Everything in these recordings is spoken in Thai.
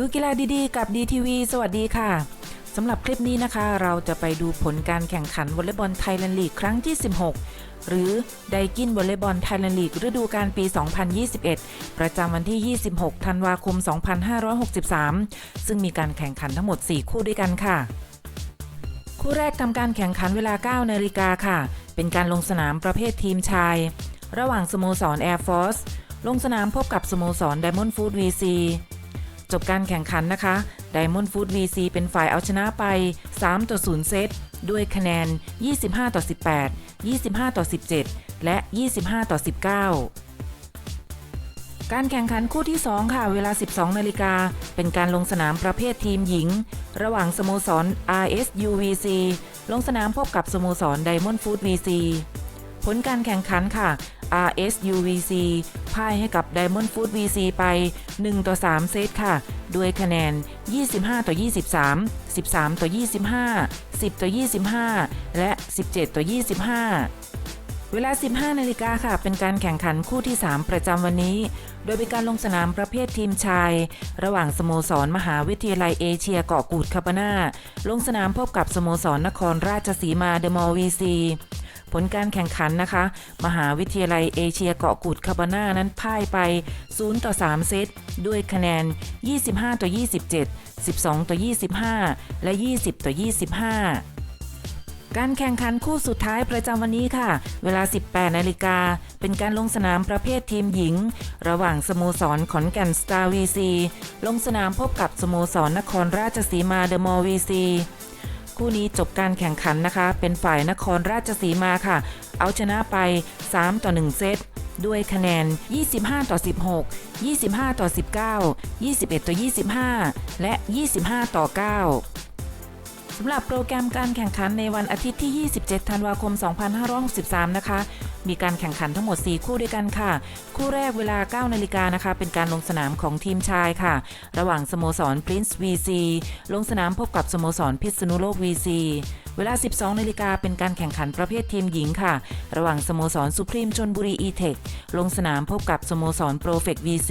ดูกีฬาดีๆ กับ DTV สวัสดีค่ะสำหรับคลิปนี้นะคะ เราจะไปดูผลการแข่งขันวอลเลย์บอลไทยแลนด์ลีกครั้งที่ 16 หรือไดกินวอลเลย์บอลไทยแลนด์ลีกฤดูกาลปี 2021 ประจำวันที่ 26 ธันวาคม 2563 ซึ่งมีการแข่งขันทั้งหมด 4 คู่ด้วยกันค่ะ คู่แรกทำการแข่งขันเวลา 9 นาฬิกาค่ะ เป็นการลงสนามประเภททีมชาย ระหว่างสโมสร Air Force ลงสนามพบกับสโมสร Diamond Food VC จบการแข่งขันนะคะ Diamond Food VC เป็นฝ่ายเอาชนะไป 3 ต่อ 0 เซต ด้วยคะแนน 25 ต่อ 18 25 ต่อ 17 และ 25 ต่อ 19 การแข่งขันคู่ที่ 2 ค่ะ เวลา 12 นาฬิกา เป็นการลงสนามประเภททีมหญิง ระหว่างสโมสร RSUVC ลงสนามพบกับสโมสร Diamond Food VC ผลการแข่งขันค่ะ RSUVC พ่ายให้กับ Diamond Food VC ไป 1 ต่อ 3 เซตค่ะ ด้วยคะแนน 25 ต่อ 23 13 ต่อ 25 10 ต่อ 25 และ 17 ต่อ 25 เวลา 15 นาฬิกาค่ะ เป็นการแข่งขันคู่ที่ 3 ประจำวันนี้ โดยเป็นการลงสนามประเภททีมชาย ระหว่างสโมสรมหาวิทยาลัยเอเชียเกาะกูดคาบาน่าลงสนามพบกับสโมสรนครราชสีมาเดอะมอลวีซี ผลการแข่งขันนะคะ มหาวิทยาลัยเอเชียเกาะกูดคาบาน่านั้นพ่ายไป 0 ต่อ 3 เซต ด้วยคะแนน 25 ต่อ 27 12 ต่อ 25 และ 20 ต่อ 25การแข่งขันคู่สุดท้ายประจำวันนี้ค่ะ เวลา 18 นาฬิกา เป็นการลงสนามประเภททีมหญิง ระหว่างสโมสรขอนแก่นสตาร์วีซี ลงสนามพบกับสโมสรนครราชสีมาเดอะมอลวีซี คู่นี้จบการแข่งขันนะคะ เป็นฝ่ายนครราชสีมาค่ะ เอาชนะไป 3 ต่อ 1 เซตด้วยคะแนน 25 ต่อ 16 25 ต่อ 19 21 ต่อ 25 และ 25 ต่อ 9 สำหรับโปรแกรมการแข่งขันในวันอาทิตย์ที่ 27 ธันวาคม 2563 นะคะ มีการแข่งขันทั้งหมด 4 คู่ด้วยกันค่ะ คู่แรกเวลา 9 นาฬิกานะคะ เป็นการลงสนามของทีมชายค่ะ ระหว่างสโมสร Prince VC ลงสนามพบกับสโมสรพิษณุโลก VC เวลา 12 นาฬิกาเป็นการแข่งขันประเภททีมหญิงค่ะ ระหว่างสโมสรสุพรีมชนบุรี e-tech ลงสนามพบกับสโมสร Profect VC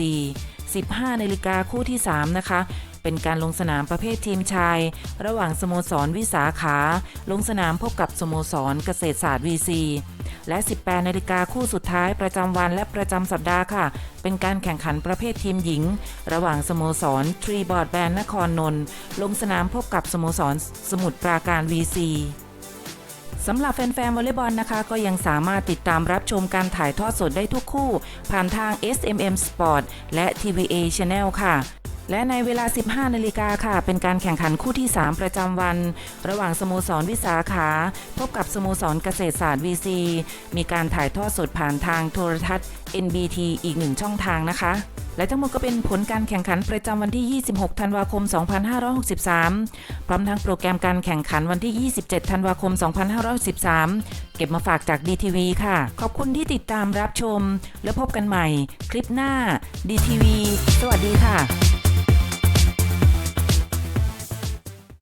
15 นาฬิกาคู่ที่ 3 นะคะ เป็นการลงสนามประเภททีมชาย ระหว่างสโมสรวิสาขา ลงสนามพบกับสโมสรเกษตรศาสตร์ VC และ 18 นาฬิกาคู่สุดท้ายประจำวันและประจำสัปดาห์ค่ะ เป็นการแข่งขันประเภททีมหญิง ระหว่างสโมสรทรีบอร์ดแบนนครนนท์ลงสนามพบกับสโมสรสมุทรปราการ VC สำหรับแฟนๆวอลเลย์บอลนะคะ ก็ยังสามารถติดตามรับชมการถ่ายทอดสดได้ทุกคู่ ผ่านทาง SMM Sport และ TVA Channel ค่ะ และในเวลา 15 นาฬิกาค่ะ เป็นการแข่งขันคู่ที่ 3 ประจำวัน ระหว่างสโมสรวิสาขา พบกับสโมสรเกษตรศาสตร์ VC มีการถ่ายทอดสดผ่านทางโทรทัศน์ NBT อีกหนึ่งช่องทางนะคะ และทั้งหมดก็เป็นผลการแข่งขันประจำวันที่ 26 ธันวาคม 2563 พร้อมทั้งโปรแกรมการแข่งขันวันที่ 27 ธันวาคม 2513เก็บมาฝากจาก DTV ค่ะ ขอบคุณที่ติดตามรับชม แล้วพบกันใหม่ คลิปหน้า DTV สวัสดีค่ะ